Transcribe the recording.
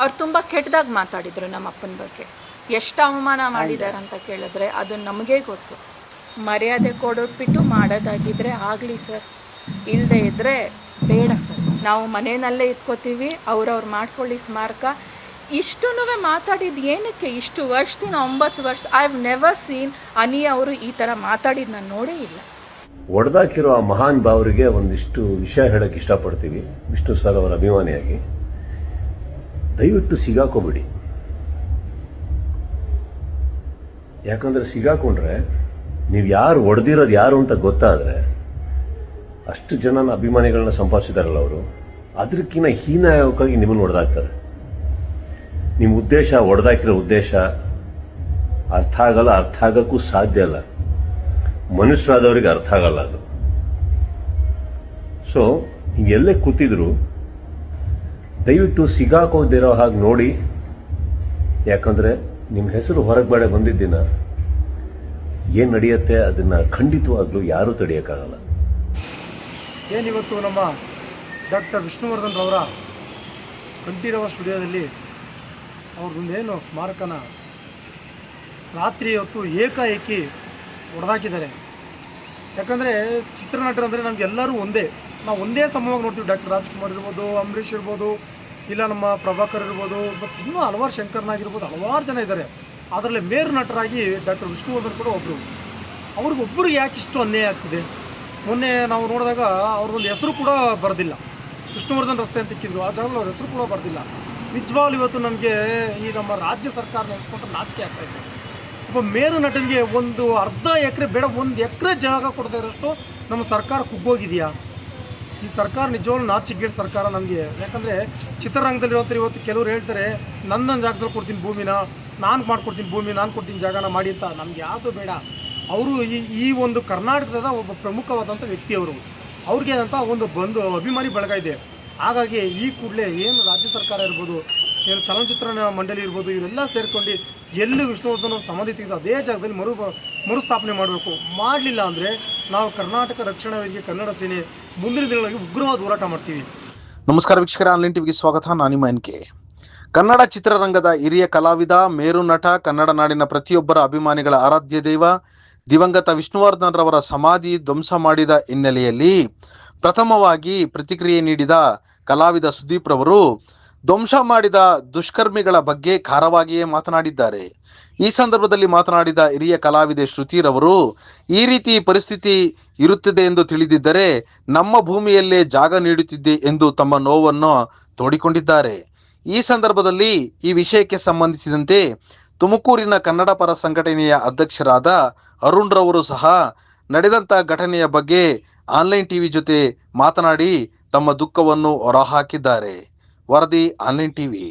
ಅವ್ರು ತುಂಬ ಕೆಟ್ಟದಾಗಿ ಮಾತಾಡಿದರು ನಮ್ಮ ಅಪ್ಪನ ಬಗ್ಗೆ. ಎಷ್ಟು ಅವಮಾನ ಮಾಡಿದ್ದಾರೆ ಅಂತ ಕೇಳಿದ್ರೆ ಅದು ನಮಗೇ ಗೊತ್ತು. ಮರ್ಯಾದೆ ಕೊಡೋದು ಬಿಟ್ಟು ಮಾಡೋದಾಗಿದ್ರೆ ಆಗಲಿ ಸರ್. ಇಲ್ಲದೆ ಇದ್ದರೆ ಬೇಡ ಸರ್. ನಾವು ಮನೆಯಲ್ಲೇ ಇಟ್ಕೋತೀವಿ ಅವ್ರವ್ರು ಮಾಡ್ಕೊಳ್ಳಿ ಸ್ಮಾರಕ. ಇಷ್ಟು ಮಾತಾಡಿದ್ದು ಏನಕ್ಕೆ? ಇಷ್ಟು ವರ್ಷದಿಂದ ಒಂಬತ್ತು ವರ್ಷ I have never seen any ಅವರು ಈ ಥರ ಮಾತಾಡಿದ್ದು ನಾನು ನೋಡೇ ಇಲ್ಲ. ಒಡೆದಾಕಿರೋ ಆ ಮಹಾನ್ ಭಾವರಿಗೆ ಒಂದಿಷ್ಟು ವಿಷಯ ಹೇಳಕ್ಕೆ ಇಷ್ಟಪಡ್ತೀವಿ. ವಿಷ್ಣು ಸರ್ ಅವರ ಅಭಿಮಾನಿಯಾಗಿ. ದಯವಿಟ್ಟು ಸಿಗಾಕೋಬೇಡಿ. ಯಾಕಂದ್ರೆ ಸಿಗಾಕೊಂಡ್ರೆ ನೀವು ಯಾರು ಒಡೆದಿರೋದು ಯಾರು ಅಂತ ಗೊತ್ತಾದ್ರೆ ಅಷ್ಟು ಜನನ ಅಭಿಮಾನಿಗಳನ್ನ ಸಂಪಾದಿಸಿದಾರಲ್ಲ ಅವರು. ಅದಕ್ಕಿಂತ ಹೀನಾಯಕವಾಗಿ ನಿಮ್ಮನ್ನು ಹೊಡೆದಾಕ್ತಾರೆ ನಿಮ್ಮ ಉದ್ದೇಶ, ಒಡೆದಾಕಿರೋ ಉದ್ದೇಶ ಅರ್ಥ ಆಗಲ್ಲ, ಅರ್ಥ ಆಗೋಕ್ಕೂ ಸಾಧ್ಯ ಅಲ್ಲ ಮನುಷ್ಯರಾದವರಿಗೆ ಅರ್ಥ ಆಗಲ್ಲ ಅದು. ಸೊ ಎಲ್ಲೇ ಕೂತಿದ್ರು ದಯವಿಟ್ಟು ಸಿಗಾಕೋದಿರೋ ಹಾಗೆ ನೋಡಿ. ಯಾಕಂದರೆ ನಿಮ್ಮ ಹೆಸರು ಹೊರಗೆ ಬೇಡ ಬಂದಿದ್ದಿನ. ಏನು ನಡೆಯುತ್ತೆ ಅದನ್ನು ಖಂಡಿತವಾಗ್ಲೂ ಯಾರೂ ತಡೆಯೋಕ್ಕಾಗಲ್ಲ. ಏನಿವತ್ತು ನಮ್ಮ ಡಾಕ್ಟರ್ ವಿಷ್ಣುವರ್ಧನ್ ರವರ ಕಂಠೀರವ ಸ್ಟುಡಿಯೋದಲ್ಲಿ ಅವ್ರದ್ದೊಂದೇನು ಸ್ಮಾರಕನ ರಾತ್ರಿ ಹೊತ್ತು ಏಕಾಏಕಿ ಹೊಡೆದಾಕಿದ್ದಾರೆ ಯಾಕಂದರೆ ಚಿತ್ರನಟರು ಅಂದರೆ ನಮಗೆಲ್ಲರೂ ಒಂದೇ. ನಾವು ಒಂದೇ ಸಮವಾಗಿ ನೋಡ್ತೀವಿ. ಡಾಕ್ಟರ್ ರಾಜ್ಕುಮಾರ್ ಇರ್ಬೋದು, ಅಂಬರೀಷ್ ಇರ್ಬೋದು, ಇಲ್ಲ ನಮ್ಮ ಪ್ರಭಾಕರ್ ಇರ್ಬೋದು ಮತ್ತು ಇನ್ನೂ ಹಲವಾರು ಶಂಕರ್ನಾಗಿರ್ಬೋದು ಹಲವಾರು ಜನ ಇದ್ದಾರೆ ಅದರಲ್ಲಿ ಮೇರು ನಟರಾಗಿ ಡಾಕ್ಟರ್ ವಿಷ್ಣುವರ್ಧನ್ ಕೂಡ ಒಬ್ಬರು ಅವ್ರಿಗೊಬ್ಬರು ಯಾಕೆ ಇಷ್ಟು ಅನ್ಯಾಯ ಆಗ್ತಿದೆ? ಮೊನ್ನೆ ನಾವು ನೋಡಿದಾಗ ಅವ್ರದ್ದೊಂದು ಹೆಸರು ಕೂಡ ಬರೋದಿಲ್ಲ. ವಿಷ್ಣುವರ್ಧನ್ ರಸ್ತೆ ಅಂತ ಇಕ್ಕಿದ್ರು. ಆ ಜಾಗದಲ್ಲಿ ಅವ್ರ ಹೆಸರು ಕೂಡ ಬರೆದಿಲ್ಲ. ನಿಜವಾಗ್ಲೂ ಇವತ್ತು ನಮಗೆ ಈ ನಮ್ಮ ರಾಜ್ಯ ಸರ್ಕಾರ ನೆನೆಸ್ಕೊಂಡ್ರೆ ನಾಚಿಕೆ ಆಗ್ತಾ ಇದೆ. ಒಬ್ಬ ಮೇರು ನಟನಿಗೆ ಒಂದು ಅರ್ಧ ಎಕರೆ, ಬೇಡ, ಒಂದು ಎಕರೆ ಜಾಗ ಕೊಡದೇ ಇರೋಷ್ಟು ನಮ್ಮ ಸರ್ಕಾರ ಕುಗ್ಗೋಗಿದೆಯಾ? ಈ ಸರ್ಕಾರ ನಿಜವಾಗ್ಲೂ ನಾಚಿಗೇಡ್ ಸರ್ಕಾರ ನಮಗೆ. ಯಾಕಂದರೆ ಚಿತ್ರರಂಗದಲ್ಲಿರುವಂಥ ಇವತ್ತು ಕೆಲವರು ಹೇಳ್ತಾರೆ ನನ್ನ ನನ್ನ ಜಾಗದಲ್ಲಿ ಕೊಡ್ತೀನಿ ಭೂಮಿನ, ನಾನು ಮಾಡ್ಕೊಡ್ತೀನಿ ಭೂಮಿ, ನಾನು ಕೊಡ್ತೀನಿ ಜಾಗನ ಮಾಡಿ ಅಂತ. ನಮ್ಗೆ ಯಾವುದು ಬೇಡ. ಅವರು ಈ ಈ ಒಂದು ಕರ್ನಾಟಕದ ಒಬ್ಬ ಪ್ರಮುಖವಾದಂಥ ವ್ಯಕ್ತಿ ಅವರು ಅವ್ರಿಗೆ ಅಂತ ಒಂದು ಬಂದು ಅಭಿಮಾನಿ ಬಳಗ ಇದೆ. ಹಾಗಾಗಿ ಈ ಕೂಡಲೇ ಏನು ರಾಜ್ಯ ಸರ್ಕಾರ ಇರ್ಬೋದು, ಏನು ಚಲನಚಿತ್ರ ಮಂಡಳಿ ಇರ್ಬೋದು, ಇವರೆಲ್ಲ ಸೇರ್ಕೊಂಡು ಎಲ್ಲಿ ವಿಷ್ಣುವರ್ಧನ್ ಸಮಾಧಿ ತೆಗೆದು ಅದೇ ಜಾಗದಲ್ಲಿ ಮರು, ಮರುಸ್ಥಾಪನೆ ಮಾಡಬೇಕು. ಮಾಡಲಿಲ್ಲ ಅಂದರೆ ನಾವು ಕರ್ನಾಟಕ ರಕ್ಷಣಾ ವೇದಿಕೆ ಕನ್ನಡ ಸೇನೆ ಮುಂದಿನ ದಿನಗಳಲ್ಲಿ ಉಗ್ರವಾದ ಹೋರಾಟ ಮಾಡ್ತೀವಿ. ನಮಸ್ಕಾರ ವೀಕ್ಷಕರ ಆನ್ಲೈನ್ ಟಿವಿಗೆ ಸ್ವಾಗತ. ನಾನು ನಿಮ್ಮ ಎನ್ಕೆ ಕನ್ನಡ ಚಿತ್ರರಂಗದ ಹಿರಿಯ ಕಲಾವಿದ, ಮೇರು ನಟ, ಕನ್ನಡ ನಾಡಿನ ಪ್ರತಿಯೊಬ್ಬರ ಅಭಿಮಾನಿಗಳ ಆರಾಧ್ಯ ದೈವ, ದಿವಂಗತ ವಿಷ್ಣುವರ್ಧನ್ ರವರ ಸಮಾಧಿ ಧ್ವಂಸ ಮಾಡಿದ ಹಿನ್ನೆಲೆಯಲ್ಲಿ ಪ್ರಥಮವಾಗಿ ಪ್ರತಿಕ್ರಿಯೆ ನೀಡಿದ ಕಲಾವಿದ ಸುದೀಪ್ ರವರು ಧ್ವಂಸ ಮಾಡಿದ ದುಷ್ಕರ್ಮಿಗಳ ಬಗ್ಗೆ ಖಾರವಾಗಿಯೇ ಮಾತನಾಡಿದ್ದಾರೆ. ಈ ಸಂದರ್ಭದಲ್ಲಿ ಮಾತನಾಡಿದ ಹಿರಿಯ ಕಲಾವಿದೆ ಶ್ರುತಿರವರು ಈ ರೀತಿ ಪರಿಸ್ಥಿತಿ ಇರುತ್ತದೆ ಎಂದು ತಿಳಿದಿದ್ದರೆ ನಮ್ಮ ಭೂಮಿಯಲ್ಲೇ ಜಾಗ ನೀಡುತ್ತಿದ್ದೆ ಎಂದು ತಮ್ಮ ನೋವನ್ನು ತೋಡಿಕೊಂಡಿದ್ದಾರೆ. ಈ ಸಂದರ್ಭದಲ್ಲಿ ಈ ವಿಷಯಕ್ಕೆ ಸಂಬಂಧಿಸಿದಂತೆ ತುಮಕೂರಿನ ಕನ್ನಡ ಪರ ಸಂಘಟನೆಯ ಅಧ್ಯಕ್ಷರಾದ ಅರುಣ್ ರವರು ಸಹ ನಡೆದಂತ ಘಟನೆಯ ಬಗ್ಗೆ ಆನ್ಲೈನ್ ಟಿವಿ ಜೊತೆ ಮಾತನಾಡಿ ತಮ್ಮ ದುಃಖವನ್ನು ಹೊರಹಾಕಿದ್ದಾರೆ. వరది ఆన్లైన్ టీవీ.